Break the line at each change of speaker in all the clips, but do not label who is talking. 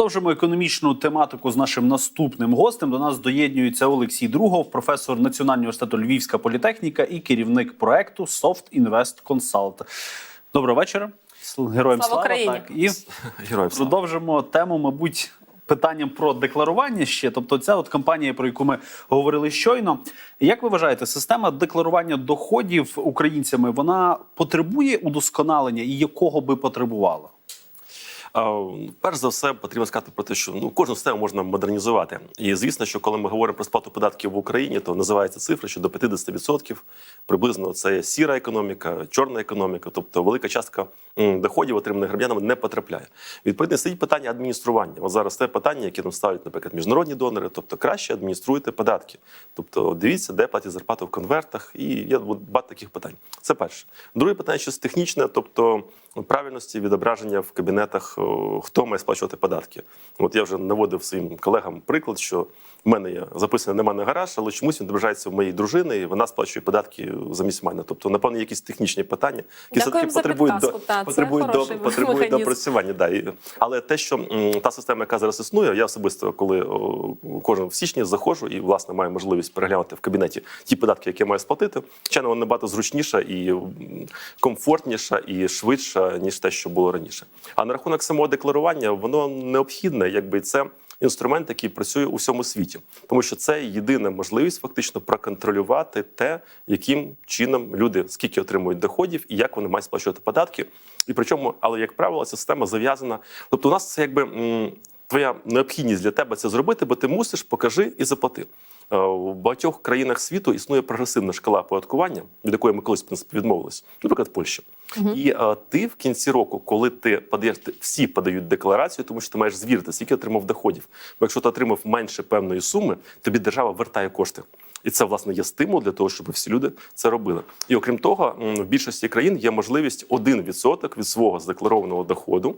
Продовжимо економічну тематику з нашим наступним гостем. До нас доєднюється Олексій Другов, професор Національного університету Львівська політехніка і керівник проекту Soft Invest Consult. Доброго вечора. Героям
Слава
слава. Так, і
Героям слава.
тему, мабуть, питанням про декларування ще. Тобто, ця от кампанія, про яку ми говорили щойно. Як ви вважаєте, система декларування доходів українцями вона потребує удосконалення і якого би потребувала?
Перш за все, потрібно сказати про те, що ну кожну систему можна модернізувати. І звісно, що коли ми говоримо про сплату податків в Україні, то називається цифра, що до 50% приблизно це сіра економіка, чорна економіка, тобто велика частка доходів, отриманих громадянами, не потрапляє. Відповідно, стоїть питання адміністрування. От зараз те питання, яке нам ставлять, наприклад, міжнародні донори, тобто краще адмініструйте податки. Тобто дивіться, де платять зарплату в конвертах, і є багато таких питань. Це перше. Друге питання, щось технічне, тобто правильності відображення в кабінетах, хто має сплачувати податки. От я вже наводив своїм колегам приклад, що в мене є записаний на мене гараж, але чомусь він відображається в моєї дружини, і вона сплачує податки замість мене. Тобто, напевно, якісь технічні питання, які все-таки потребують до
підказку. Та,
потребують до потребують допрацювання. Да. Але те, що та система, яка зараз існує, я особисто, коли кожен в січні заходжу і власне маю можливість переглянути в кабінеті ті податки, які я маю сплатити, звичайно, вона набагато зручніша і комфортніша і швидша, ніж те, що було раніше. А на рахунок самого декларування, воно необхідне, якби це. Інструмент, який працює у всьому світі, тому що це єдина можливість фактично проконтролювати те, яким чином люди скільки отримують доходів і як вони мають сплачувати податки. І причому, але як правило, ця система зав'язана. Тобто, у нас це якби твоя необхідність для тебе це зробити, бо ти мусиш, покажи і заплати. Е, В багатьох країнах світу існує прогресивна шкала оподаткування, від якої ми колись в принципі відмовились, наприклад, в Польщі. І е, ти в кінці року, коли ти подаєш, всі подають декларацію, тому що ти маєш звірити, скільки отримав доходів. Бо якщо ти отримав менше певної суми, тобі держава вертає кошти. І це власне є стимул для того, щоб всі люди це робили. І окрім того, в більшості країн є можливість 1% від свого задекларованого доходу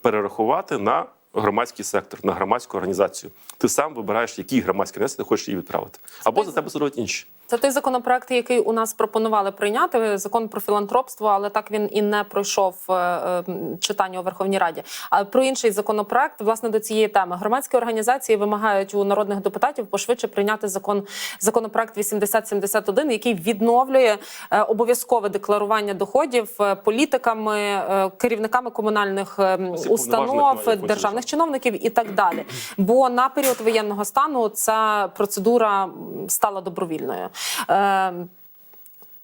перерахувати на громадський сектор, на громадську організацію. Ти сам вибираєш, який громадський організації ти хочеш її відправити, або за тебе зроблять інші.
Це той законопроект, який у нас пропонували прийняти закон про філантропство, але так він і не пройшов е, е, читання у Верховній Раді. А про інший законопроект, власне, до цієї теми громадські організації вимагають у народних депутатів пошвидше прийняти закон законопроект 8071, який відновлює е, обов'язкове декларування доходів е, політиками, керівниками комунальних е,
Осіб
установ, державних чиновників і так далі. Бо на період воєнного стану ця процедура стала добровільною. Е,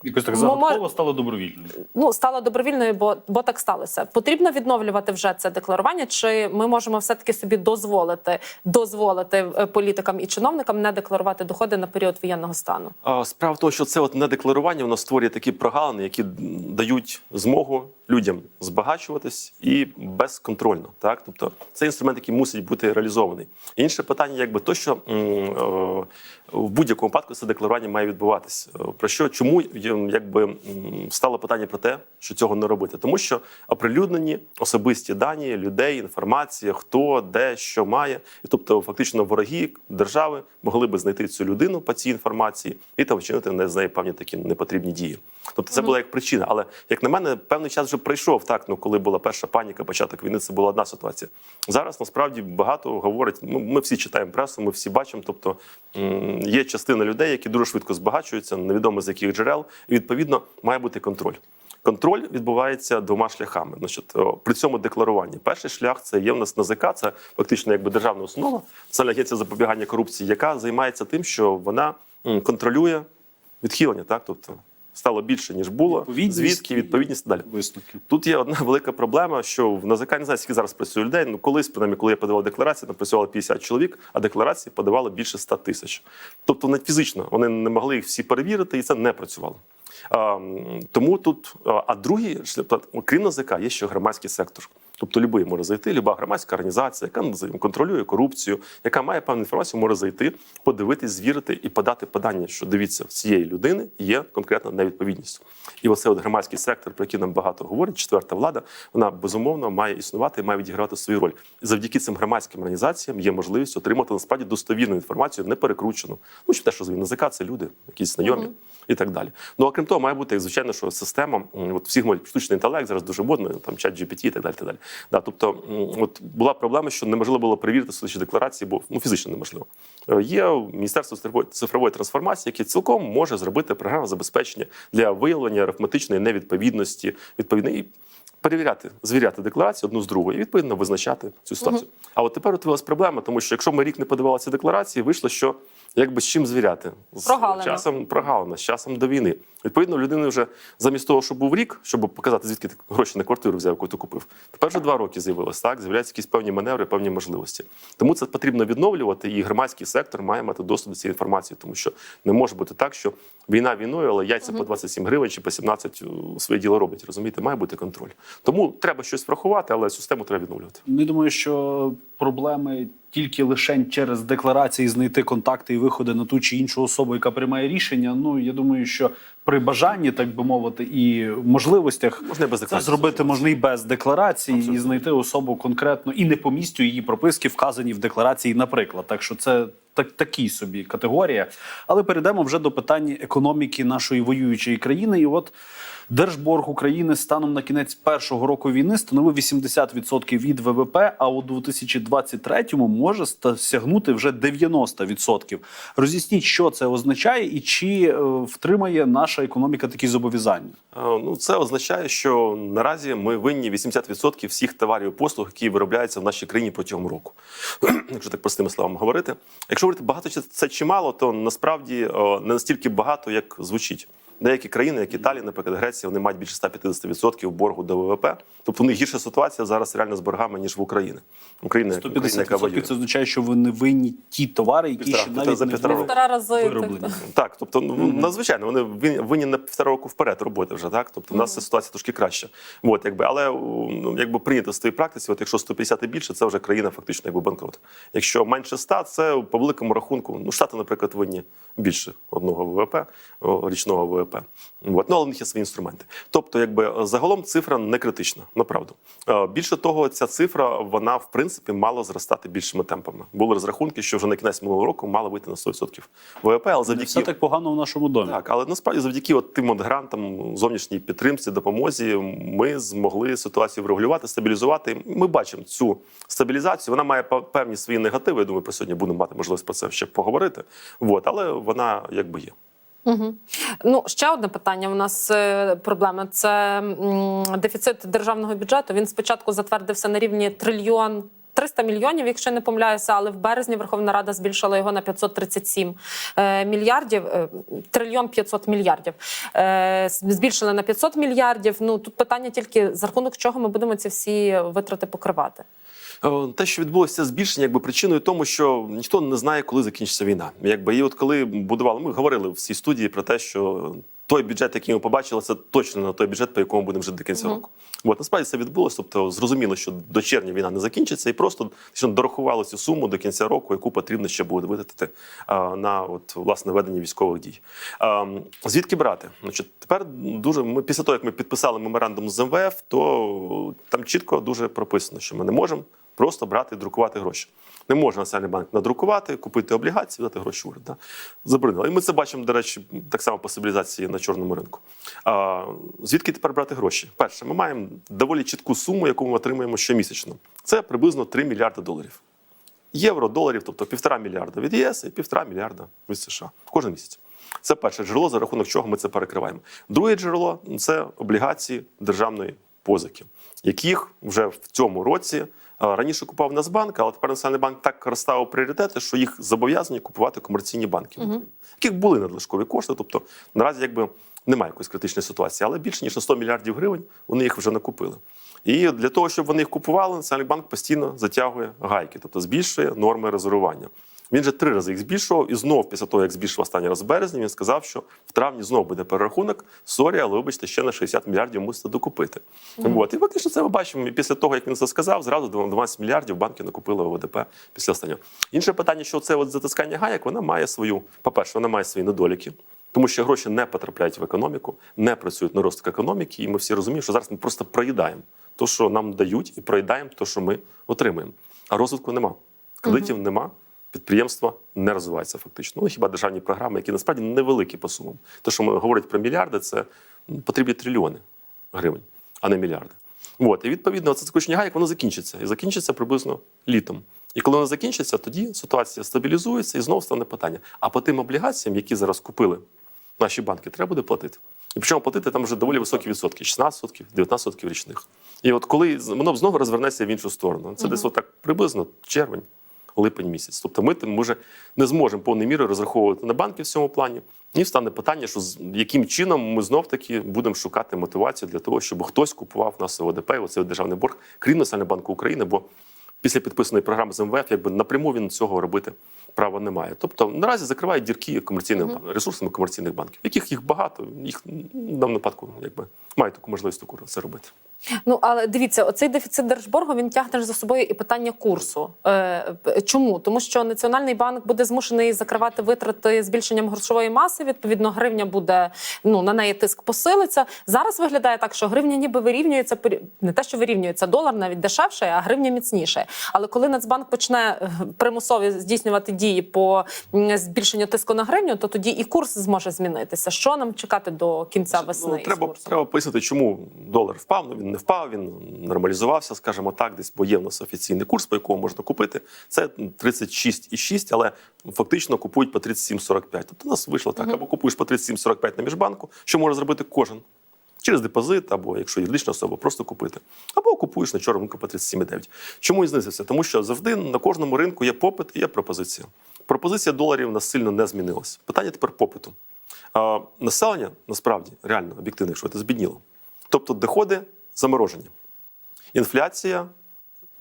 Якось так
Ну,
загадково стало добровільною.
ну стала добровільною, бо, бо так сталося. Потрібно відновлювати вже це декларування, чи ми можемо все таки собі дозволити дозволити е, політикам і чиновникам не декларувати доходи на період воєнного стану?
А, Справа в тому, що це от недекларування воно створює такі прогалини, які дають змогу людям збагачуватись і безконтрольно. Так, тобто це інструмент, який мусить бути реалізований. Інше питання, якби то, що м, е, в будь-якому випадку це декларування має відбуватись. Е, Про що чому якби стало питання про те, що цього не робити? Тому що оприлюднені особисті дані людей, інформація, хто де що має, і тобто фактично вороги держави могли би знайти цю людину по цій інформації і там вчинити не з неї певні такі непотрібні дії. Тобто це була як причина. Але як на мене, певний час вже пройшов. Так, ну коли була перша паніка, початок війни, це була одна ситуація. Зараз насправді багато говорять. Ну, ми всі читаємо пресу, ми всі бачимо. Тобто є частина людей, які дуже швидко збагачуються, невідомо з яких джерел, і відповідно має бути контроль. Контроль відбувається двома шляхами. Значить, при цьому декларуванні. Перший шлях це є в нас НАЗК, це фактично якби державна установа, Національна агенція запобігання корупції, яка займається тим, що вона контролює відхилення, так тобто стало більше ніж було,
Відповідність
звідки відповідність і далі.
Висновки.
Тут є одна велика проблема, що в НАЗК не знаю, скільки зараз працює людей. Ну колись, принаймні, коли я подавав декларації, там працювало 50 чоловік, а декларації подавало більше 100 тисяч. Тобто, навіть фізично вони не могли їх всі перевірити, і це не працювало. А, тому тут, а, а другий шлях, окрім НАЗК, є ще громадський сектор. Тобто любий може зайти, люба громадська організація, яка контролює корупцію, яка має певну інформацію, може зайти, подивитись, звірити і подати подання, що дивіться, в цієї людини є конкретна невідповідність. І оце от громадський сектор, про який нам багато говорять, четверта влада, вона безумовно має існувати і має відігравати свою роль. І завдяки цим громадським організаціям є можливість отримати насправді достовірну інформацію, не перекручену. Ну що те, що звій НАЗК, це люди, якісь знайомі. І так далі. Ну окрім того, має бути звичайно, що система, от всіх штучний інтелект зараз дуже модно, там чат GPT і так далі. Так далі. Да, тобто, от була проблема, що неможливо було перевірити судячі декларації, бо ну фізично неможливо. Е, Є Міністерство цифрової- трансформації, яке цілком може зробити програму забезпечення для виявлення арифметичної невідповідності, відповідної. І перевіряти, звіряти декларації одну з другою і відповідно визначати цю ситуацію. А от тепер утворилась проблема, тому що якщо ми рік не подавали ці декларації, вийшло, що якби з чим звіряти з
Прогалина.
часом прогалина, з часом до війни. Відповідно, людини вже замість того, щоб був рік, щоб показати, звідки ти гроші на квартиру взяв, яку ти купив. Тепер вже два роки з'явилось. Так з'являються якісь певні маневри, певні можливості. Тому це потрібно відновлювати, і громадський сектор має мати доступ до цієї інформації, тому що не може бути так, що війна війною, але яйця по 27 гривень чи по 17 своє діло роблять. Розумієте, має бути контроль. Тому треба щось врахувати, але систему треба відновлювати.
Ну, я думаю, що проблеми тільки лишень через декларації знайти контакти і виходи на ту чи іншу особу, яка приймає рішення. Ну я думаю, що при бажанні, так би мовити, і можливостях
Можна без
це зробити можна і без декларації, і знайти особу конкретно і не по місцю її прописки вказані в декларації, наприклад. Так що це так такі собі категорія. Але перейдемо вже до питань економіки нашої воюючої країни. І от держборг України станом на кінець першого року війни становив 80% від ВВП, а у 2023-му може сягнути вже 90%. Роз'ясніть, що це означає, і чи е, втримає наша економіка такі зобов'язання.
Е, Ну, це означає, що наразі ми винні 80% всіх товарів і послуг, які виробляються в нашій країні протягом року. Якщо так простими словами говорити. Якщо говорити багато це чи мало, то насправді е, не настільки багато, як звучить. Деякі країни, як Італія, наприклад, Греція, вони мають більше 150% боргу до ВВП. Тобто у них гірша ситуація зараз реально з боргами, ніж в Україні. Україна, Україна яка
150%
воює.
це означає, що ви не винні ті товари, які
Півтора-
ще
півтора-
навіть
за півтора року.
Півтора рази
вироблені.
так,
Так, тобто, ну надзвичайно, вони винні, на півтора року вперед роботи вже. Так, тобто, у нас ця ситуація трошки краща. От, якби, але ну, якби прийнято з тієї практиці, от якщо 150 і більше, це вже країна фактично якби банкрут. Якщо менше 100, це по великому рахунку. Ну, штати, наприклад, винні більше одного ВВП, річного ВВП. От, ну, але в них є свої інструменти. Тобто, якби загалом цифра не критична, направду. Е, Більше того, ця цифра вона в принципі мала зростати більшими темпами. Були розрахунки, що вже на кінець минулого року мала вийти на 100% ВВП, але
Не
завдяки
все так погано в нашому домі.
так, але насправді завдяки от тим от грантам, зовнішній підтримці, допомозі, ми змогли ситуацію врегулювати, стабілізувати. Ми бачимо цю стабілізацію. Вона має певні свої негативи. Я думаю, про сьогодні будемо мати можливість про це ще поговорити. От, але вона якби є.
Ну, ще одне питання. У нас е, проблема це дефіцит державного бюджету. Він спочатку затвердився на рівні трильйон. 300 мільйонів, якщо не помиляюся, але в березні Верховна Рада збільшила його на 537 е, мільярдів, е, трильйон 500 мільярдів. Збільшили на 500 мільярдів. Ну тут питання тільки за рахунок чого ми будемо ці всі витрати покривати.
Е, Те, що відбулося збільшення, якби причиною тому, що ніхто не знає, коли закінчиться війна. Якби і от коли будували, ми говорили в цій студії про те, що той бюджет, який ми побачили, це точно не той бюджет, по якому будемо жити до кінця року. От насправді це відбулося. Тобто зрозуміло, що до червня війна не закінчиться, і просто що дорахували цю суму до кінця року, яку потрібно ще буде витратити на от власне ведення військових дій. А, звідки брати? Значить, тепер дуже ми після того, як ми підписали меморандум з МВФ, то там чітко дуже прописано, що ми не можемо просто брати друкувати гроші. Не може Національний банк надрукувати, купити облігації, дати гроші уряд. Да? Заборонили. І ми це бачимо, до речі, так само по стабілізації на чорному ринку. А, звідки тепер брати гроші? Перше, ми маємо доволі чітку суму, яку ми отримуємо щомісячно. Це приблизно 3 мільярди доларів. Євро, доларів, тобто півтора мільярда від ЄС і півтора мільярда від США кожен місяць. Це перше джерело, за рахунок чого ми це перекриваємо. Друге джерело це облігації державної позики, яких вже в цьому році раніше купував Нацбанк, але тепер Національний банк так розставив пріоритети, що їх зобов'язані купувати комерційні банки, в Україні, яких були надлишкові кошти. Тобто наразі якби немає якоїсь критичної ситуації, але більше ніж на 100 мільярдів гривень вони їх вже накупили. І для того, щоб вони їх купували, Національний банк постійно затягує гайки, тобто збільшує норми резервування. Він же три рази їх збільшував, і знов, після того, як збільшив останній раз в березні, він сказав, що в травні знов буде перерахунок. Сорі, але вибачте, ще на 60 мільярдів мусите докупити. От. І фактично це ми бачимо. І після того, як він це сказав, зразу 12 мільярдів банки накупили ОВДП після останнього. Інше питання, що це от затискання гаяк, вона має свою, по-перше, вона має свої недоліки. Тому що гроші не потрапляють в економіку, не працюють на розвиток економіки, і ми всі розуміємо, що зараз ми просто проїдаємо те, що нам дають, і проїдаємо те, що ми отримуємо. А розвитку нема. Кредитів нема, підприємства не розвиваються фактично. Ну хіба державні програми, які насправді невеликі по сумам. Те, що ми говорять про мільярди, це потрібні трильйони гривень, а не мільярди. От, і відповідно, це скручення гайок, воно закінчиться. І закінчиться приблизно літом. І коли воно закінчиться, тоді ситуація стабілізується і знову стане питання. А по тим облігаціям, які зараз купили наші банки, треба буде платити. І причому платити там вже доволі високі відсотки 16%, 19% річних. І от коли воно знову розвернеться в іншу сторону, це десь отак приблизно червень, липень місяць. Тобто ми, тим- ми вже не зможемо повною мірою розраховувати на банки в цьому плані. І встане питання, що з- яким чином ми знов таки будемо шукати мотивацію для того, щоб хтось купував нас ОДП, оцей державний борг, крім Національного банку України, бо після підписаної програми з МВФ, якби напряму він цього робити права не має. Тобто наразі закривають дірки комерційних банків, ресурсами комерційних банків, яких їх багато, їх в даному випадку якби мають таку можливість таку це робити.
Ну але дивіться, оцей дефіцит держборгу він тягне за собою і питання курсу. Е, чому? Тому що Національний банк буде змушений закривати витрати збільшенням грошової маси. Відповідно, гривня буде ну на неї тиск посилиться. Зараз виглядає так, що гривня ніби вирівнюється не те, що вирівнюється долар, навіть дешевше, а гривня міцніше. Але коли Нацбанк почне е, примусові здійснювати дії по збільшенню тиску на гривню, то тоді і курс зможе змінитися. Що нам чекати до кінця весни?
Ну, треба, треба пояснити, чому долар впав. Ну він не впав, він нормалізувався, скажімо так, десь бо є в нас офіційний курс, по якому можна купити. Це 36,6, але фактично купують по 37,45. Тобто у нас вийшло так, або купуєш по 37,45 на міжбанку, що може зробити кожен. Через депозит, або якщо юридична особа, просто купити. Або купуєш на чорному ринку по 37,9. Чому і знизився? Тому що завжди на кожному ринку є попит і є пропозиція. Пропозиція доларів нас сильно не змінилася. Питання тепер попиту. А, населення насправді реально об'єктивно, якщо це збідніло. Тобто доходи заморожені. Інфляція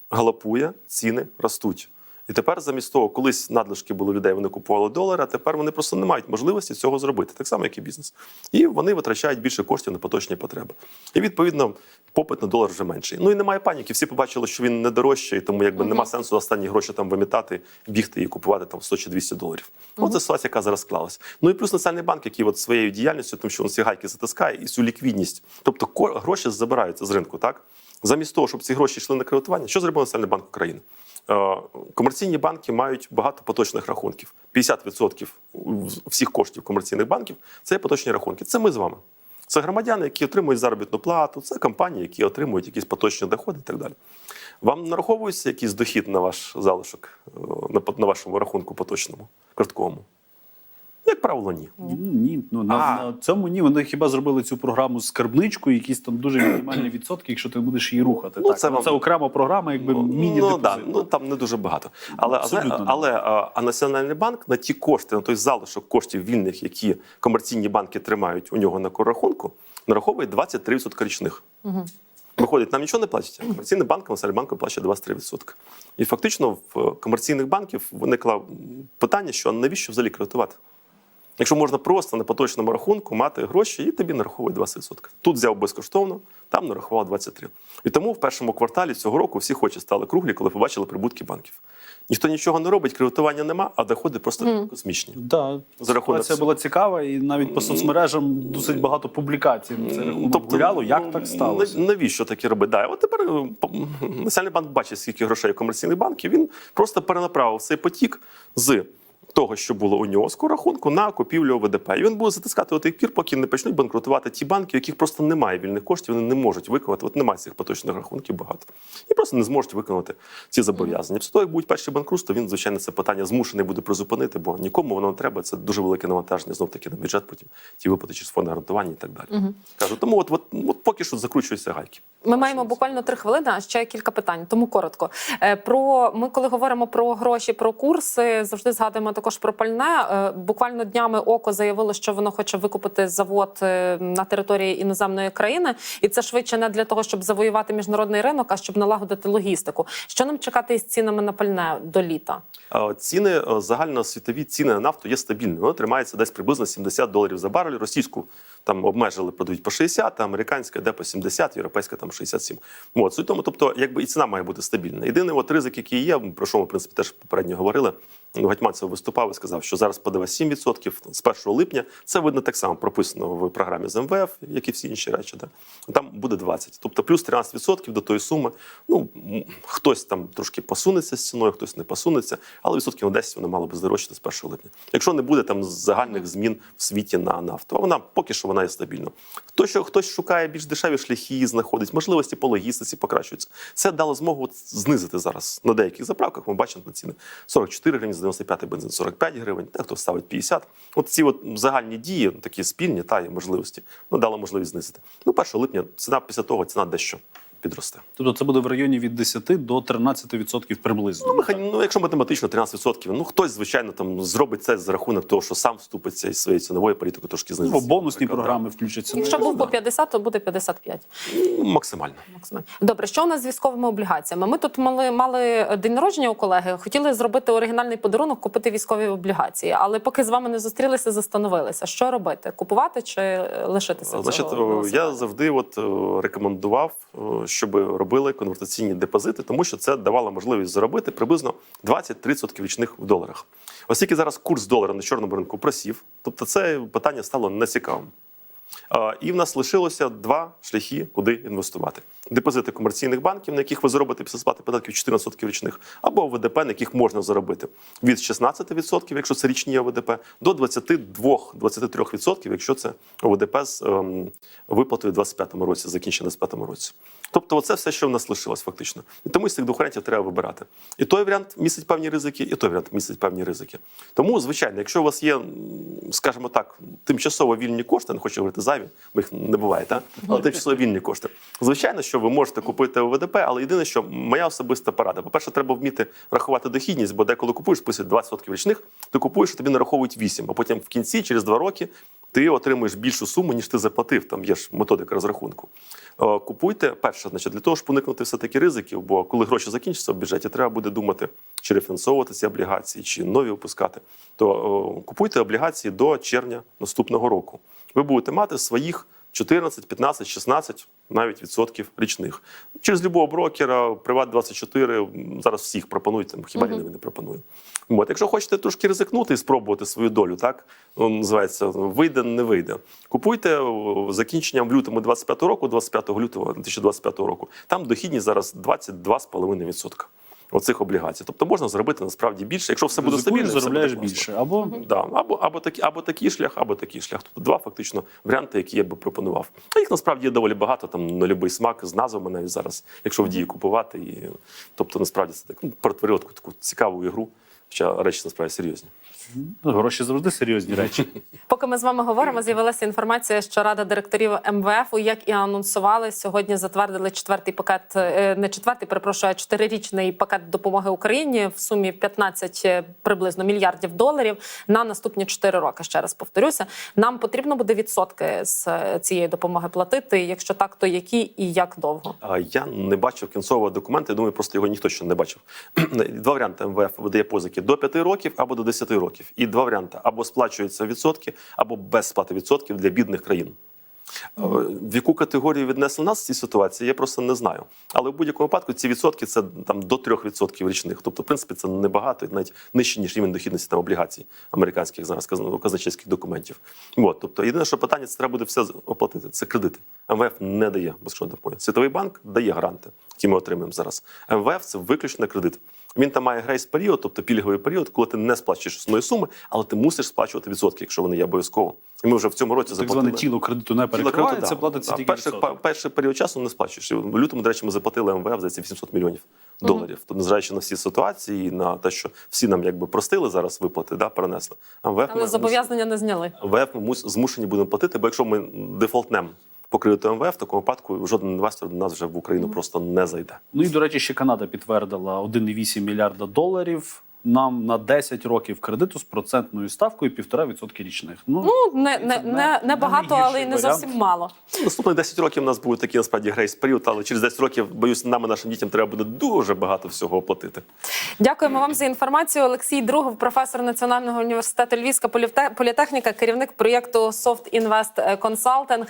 галопує, ціни ростуть. І тепер замість того, колись надлишки були людей, вони купували долари, а тепер вони просто не мають можливості цього зробити, так само, як і бізнес. І вони витрачають більше коштів на поточні потреби. І відповідно попит на долар вже менший. Ну і немає паніки. Всі побачили, що він не дорожчий, тому якби нема сенсу останні гроші там вимітати, бігти і купувати там 100 чи 200 доларів. Оце ситуація, яка зараз склалась. Ну і плюс національний банк, який от своєю діяльністю, тому що він ці гайки затискає і цю ліквідність. Тобто гроші забираються з ринку, так? Замість того, щоб ці гроші йшли на кредитування, що зробив Національний банк України? Е, Комерційні банки мають багато поточних рахунків. 50% всіх коштів комерційних банків це поточні рахунки. Це ми з вами. Це громадяни, які отримують заробітну плату, це компанії, які отримують якісь поточні доходи і так далі. Вам нараховується якийсь дохід на ваш залишок е, на вашому рахунку поточному, картковому? Як правило, ні.
Ну, Ні, ну на,
А.
на цьому ні. Вони хіба зробили цю програму з скарбничкою, якісь там дуже мінімальні відсотки, якщо ти будеш її рухати.
Ну,
так.
це
Ну,
вам-
це окрема програма, якби міні
ну, да, ну там не дуже багато. Але, але, але а, а Національний банк на ті кошти, на той залишок коштів вільних, які комерційні банки тримають у нього на коррахунку, нараховує 23% річних. Виходить, нам нічого не платять. а Комерційний банк, Національний банк плаче 23%. І фактично в комерційних банків виникло питання, що навіщо взагалі кредитувати? Якщо можна просто на поточному рахунку мати гроші і тобі нараховують 20%. Тут взяв безкоштовно, там нарахував 23%. І тому в першому кварталі цього року всі очі стали круглі, коли побачили прибутки банків. Ніхто нічого не робить, кредитування нема, а доходи просто космічні.
Да,
За рахунок
ситуація була цікава, і навіть по соцмережам досить багато публікацій на це рахунок
Тобто,
гуляло. Як
ну,
так сталося?
Навіщо таке робити? Да, от тепер е, Національний банк бачить, скільки грошей у комерційних банків. Він просто перенаправив цей потік з того, що було у нього з рахунку, на купівлю ОВДП. І він буде затискати до тих пір, поки не почнуть банкрутувати ті банки, у яких просто немає вільних коштів, вони не можуть виконати. От немає цих поточних рахунків багато. І просто не зможуть виконати ці зобов'язання. Після того, як будуть перші банкрутства, він, звичайно, це питання змушений буде призупинити, бо нікому воно не треба. Це дуже велике навантаження знов таки на бюджет, потім ті виплати через фонд гарантування і так далі. Кажу, тому от, от, от поки що закручуються гайки.
Ми маємо буквально три хвилини, а ще кілька питань, тому коротко. Е, Про ми, коли говоримо про гроші, про курси, завжди згадуємо також про пальне. Е, Буквально днями око заявило, що воно хоче викупити завод е, на території іноземної країни, і це швидше не для того, щоб завоювати міжнародний ринок, а щоб налагодити логістику. Що нам чекати із цінами на пальне до літа?
Ціни е, загальносвітові ціни на нафту є стабільними. Воно тримається десь приблизно 70 доларів за барель. Російську там обмежили, продають по 60, а американська йде по 70, європейська там 67. От суть тому, тобто, якби і ціна має бути стабільна. Єдиний от ризик, який є, про що ми в принципі теж попередньо говорили. Гетьманцев виступав і сказав, що зараз ПДВ 7% з 1 липня. Це видно так само прописано в програмі з МВФ, як і всі інші речі. Да? Там буде 20%. Тобто плюс 13% до тої суми. Ну хтось там трошки посунеться з ціною, хтось не посунеться, але відсотків на 10 воно мало би здорожчати з 1 липня. Якщо не буде там загальних змін в світі на нафту, а вона поки що вона є стабільна. Хто що хтось шукає більш дешеві шляхи, знаходить можливості по логістиці покращуються. Це дало змогу знизити зараз на деяких заправках. Ми бачимо на ціни 44 гривні, з 95 бензин 45 гривень, дехто хто ставить 50. От ці от загальні дії, такі спільні та є можливості, ну дали можливість знизити. Ну 1 липня ціна після того ціна дещо підросте.
Тобто це буде в районі від 10 до 13% приблизно.
Ну, механі... ну, якщо математично 13%, ну хтось, звичайно, там зробить це за рахунок того, що сам вступиться із своєю ціновою політикою трошки знизить.
Можливо, бонусні
Наприклад,
програми включаться.
Якщо був по 50, то буде 55.
да. Ну, максимально.
Максимально. Добре, що у нас з військовими облігаціями? Ми тут мали, мали день народження у колеги, хотіли зробити оригінальний подарунок, купити військові облігації. Але поки з вами не зустрілися, застановилися. Що робити? Купувати чи е, лишитися?
Значить,
цього
я завжди от рекомендував, о, щоб робили конвертаційні депозити, тому що це давало можливість заробити приблизно 20-30% річних в доларах. Оскільки зараз курс долара на чорному ринку просів, тобто це питання стало нецікавим. І в нас лишилося два шляхи, куди інвестувати: депозити комерційних банків, на яких ви заробите після сплати податків 14% річних, або ВДП, на яких можна заробити від 16%, якщо це річні ОВДП, до 22-23%, якщо це ОВДП з ем, виплатою в 25-му році, закінчено в 25-му році. Тобто, це все, що в нас лишилось фактично. І тому з цих двох варіантів треба вибирати. І той варіант містить певні ризики, і той варіант містить певні ризики. Тому, звичайно, якщо у вас є, скажімо так, тимчасово вільні кошти, не хочу говорити зайві, бо їх не буває, та? але тимчасово вільні кошти. Звичайно, що ви можете купити ОВДП, але єдине, що моя особиста порада. По-перше, треба вміти рахувати дохідність, бо деколи купуєш списують 20% річних, ти купуєш, тобі нараховують 8, а потім в кінці, через 2 роки, ти отримуєш більшу суму, ніж ти заплатив. Там є ж методика розрахунку. Е, Купуйте перше, значить, для того, щоб уникнути все-таки ризиків, бо коли гроші закінчаться в бюджеті, треба буде думати, чи рефінансовувати ці облігації, чи нові випускати. То о, купуйте облігації до червня наступного року. Ви будете мати своїх 14, 15, 16 навіть відсотків річних. Через любого брокера, Приват 24 м, зараз всіх пропонують, там, хіба mm не пропонує. От, якщо хочете трошки ризикнути і спробувати свою долю, так називається вийде, не вийде. Купуйте закінченням в лютому 25 року, 25 лютого 2025 року. Там дохідність зараз 22,5%. Оцих облігацій. Тобто можна зробити насправді більше, якщо все буде
стабільно,
стабільно, все буде
заробляєш більше. Або
Да, або, або, такі, або такий шлях, або такий шлях. Тобто два фактично варіанти, які я би пропонував. А їх насправді є доволі багато, там на будь-який смак з назвами навіть зараз, якщо в дії купувати. І, тобто, насправді це так ну, перетворило таку, таку цікаву ігру, хоча речі насправді серйозні.
гроші завжди серйозні речі.
Поки ми з вами говоримо, з'явилася інформація, що рада директорів МВФ, як і анонсували, сьогодні затвердили четвертий пакет, е, не четвертий, перепрошую, а чотирирічний пакет допомоги Україні в сумі 15 е, приблизно мільярдів доларів на наступні 4 роки. Ще раз повторюся. Нам потрібно буде відсотки з е, цієї допомоги платити. Якщо так, то які і як довго?
А Я не бачив кінцевого документу, я думаю, просто його ніхто ще не бачив. Два варіанти МВФ видає позики до 5 років або до 10 років. І два варіанти: або сплачуються відсотки, або без сплати відсотків для бідних країн. Е, В яку категорію віднесли нас в цій ситуації, я просто не знаю. Але в будь-якому випадку ці відсотки це там до 3% річних. Тобто, в принципі, це небагато, навіть нижче, ніж рівень дохідності там облігацій американських зараз казна- казначейських документів. От, тобто, єдине, що питання, це треба буде все оплатити. Це кредити. МВФ не дає безкоштовної допомоги. Світовий банк дає гранти, які ми отримуємо зараз. МВФ це виключно кредит. Він там має грейс період, тобто пільговий період, коли ти не сплачуєш основної суми, але ти мусиш сплачувати відсотки, якщо вони є обов'язково. І ми вже в цьому році
Так
заплатили.
зване тіло кредиту не перекривається,
да.
платиться
Да,
тільки
перший,
відсоток.
перший період часу не сплачуєш. І В лютому, до речі, ми заплатили МВФ за ці 800 мільйонів доларів. Тобто, незважаючи на всі ситуації, на те, що всі нам якби простили зараз виплати, да, перенесли. МВФ
Але
ми,
зобов'язання не зняли.
МВФ ми мус- змушені будемо платити, бо якщо ми дефолтнем по кредиту МВФ, в такому випадку жоден інвестор до нас вже в Україну просто не зайде.
Ну і до речі, ще Канада підтвердила 1,8 мільярда доларів. Нам на 10 років кредиту з процентною ставкою 1,5% річних. Ну,
Ну не, не, не,
не-
багато, але й не зовсім мало.
Наступних 10 років у нас буде такий насправді грейс період, але через 10 років, боюсь, нам і нашим дітям треба буде дуже багато всього оплатити.
Дякуємо вам за інформацію. Олексій Другов, професор Національного університету Львівська політе- політехніка, керівник проєкту Soft Invest Consulting.